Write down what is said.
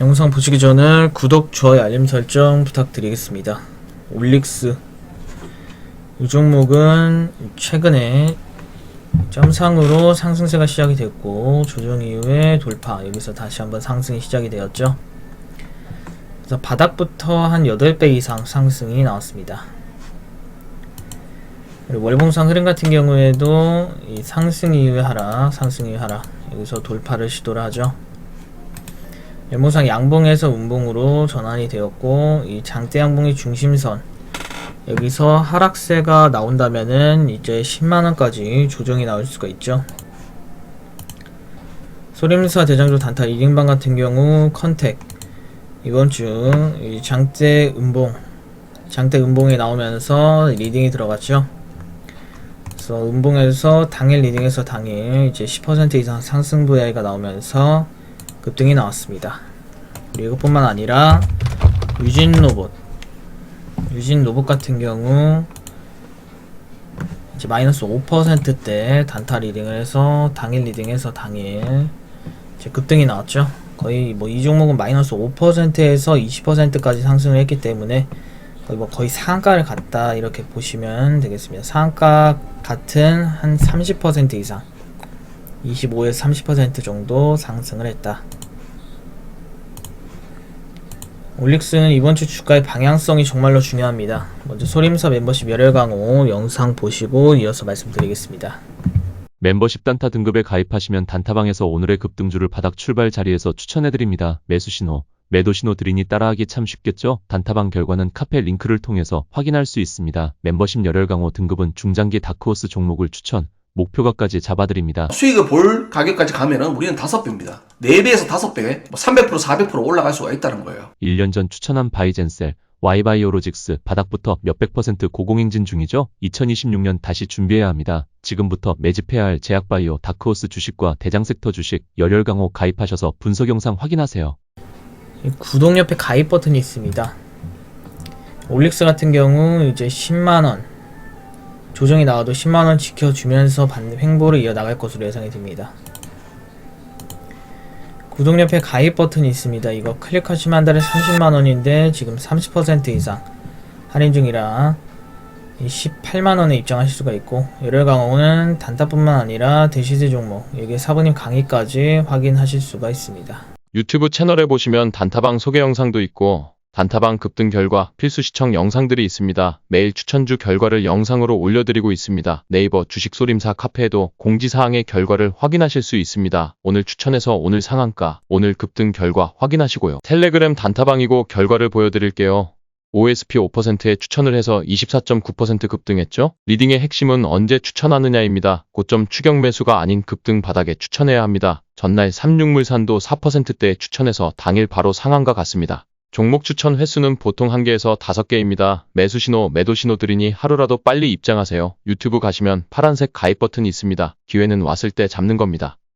영상 보시기 전에 구독, 좋아요, 알림 설정 부탁드리겠습니다. 올릭스 이 종목은 최근에 점상으로 상승세가 시작이 됐고 조정 이후에 돌파 여기서 다시 한번 상승이 시작이 되었죠. 그래서 바닥부터 한 8배 이상 상승이 나왔습니다. 월봉상 흐름 같은 경우에도 이 상승 이후에 하락, 상승 이후에 하락 여기서 돌파를 시도를 하죠. 연봉상 양봉에서 운봉으로 전환이 되었고 이 장대 양봉의 중심선 여기서 하락세가 나온다면은 이제 10만원까지 조정이 나올 수가 있죠. 소림사 대장조 단타 1인방 같은 경우 컨택 이번 주 이 장대 음봉 장대 음봉이 나오면서 리딩이 들어갔죠. 그래서 음봉에서 당일 리딩에서 당일 이제 10% 이상 상승 부야가 나오면서 급등이 나왔습니다. 이것뿐만 아니라 유진 로봇 유진 로봇 같은 경우 이제 마이너스 5%대 단타 리딩을 해서 당일 리딩해서 당일 이제 급등이 나왔죠. 거의 뭐 이 종목은 마이너스 5%에서 20%까지 상승을 했기 때문에 거의 뭐 거의 상한가를 갔다 이렇게 보시면 되겠습니다. 상한가 같은 한 30% 이상 25에서 30% 정도 상승을 했다. 올릭스는 이번 주 주가의 방향성이 정말로 중요합니다. 먼저 소림사 멤버십 열혈 강호 영상 보시고 이어서 말씀드리겠습니다. 멤버십 단타 등급에 가입하시면 단타방에서 오늘의 급등주를 바닥 출발 자리에서 추천해드립니다. 매수 신호, 매도 신호 드리니 따라하기 참 쉽겠죠? 단타방 결과는 카페 링크를 통해서 확인할 수 있습니다. 멤버십 열혈 강호 등급은 중장기 다크호스 종목을 추천, 목표가까지 잡아드립니다. 수익을 볼 가격까지 가면은 우리는 다섯 배입니다. 네 배에서 다섯 배, 뭐 300% 400% 올라갈 수가 있다는 거예요. 1년 전 추천한 바이젠셀, 와이바이오로직스 바닥부터 몇백 퍼센트 고공행진 중이죠? 2026년 다시 준비해야 합니다. 지금부터 매집해야 할 제약바이오, 다크호스 주식과 대장섹터 주식, 열혈강호 가입하셔서 분석 영상 확인하세요. 이 구독 옆에 가입 버튼이 있습니다. 올릭스 같은 경우 이제 10만원 조정이 나와도 10만원 지켜주면서 받는 횡보를 이어나갈 것으로 예상이 됩니다. 구독 옆에 가입 버튼이 있습니다. 이거 클릭하시면 한 달에 30만원인데 지금 30% 이상 할인 중이라 18만원에 입장하실 수가 있고 열혈 강호는 단타뿐만 아니라 대시세 종목 여기 사부님 강의까지 확인하실 수가 있습니다. 유튜브 채널에 보시면 단타방 소개 영상도 있고 단타방 급등 결과 필수 시청 영상들이 있습니다. 매일 추천주 결과를 영상으로 올려드리고 있습니다. 네이버 주식소림사 카페에도 공지사항의 결과를 확인하실 수 있습니다. 오늘 추천해서 오늘 상한가, 오늘 급등 결과 확인하시고요. 텔레그램 단타방이고 결과를 보여드릴게요. OSP 5%에 추천을 해서 24.9% 급등했죠? 리딩의 핵심은 언제 추천하느냐입니다. 고점 추격 매수가 아닌 급등 바닥에 추천해야 합니다. 전날 삼육물산도 4%대에 추천해서 당일 바로 상한가 갔습니다. 종목 추천 횟수는 보통 1개에서 5개입니다. 매수 신호, 매도 신호 드리니 하루라도 빨리 입장하세요. 유튜브 가시면 파란색 가입 버튼이 있습니다. 기회는 왔을 때 잡는 겁니다.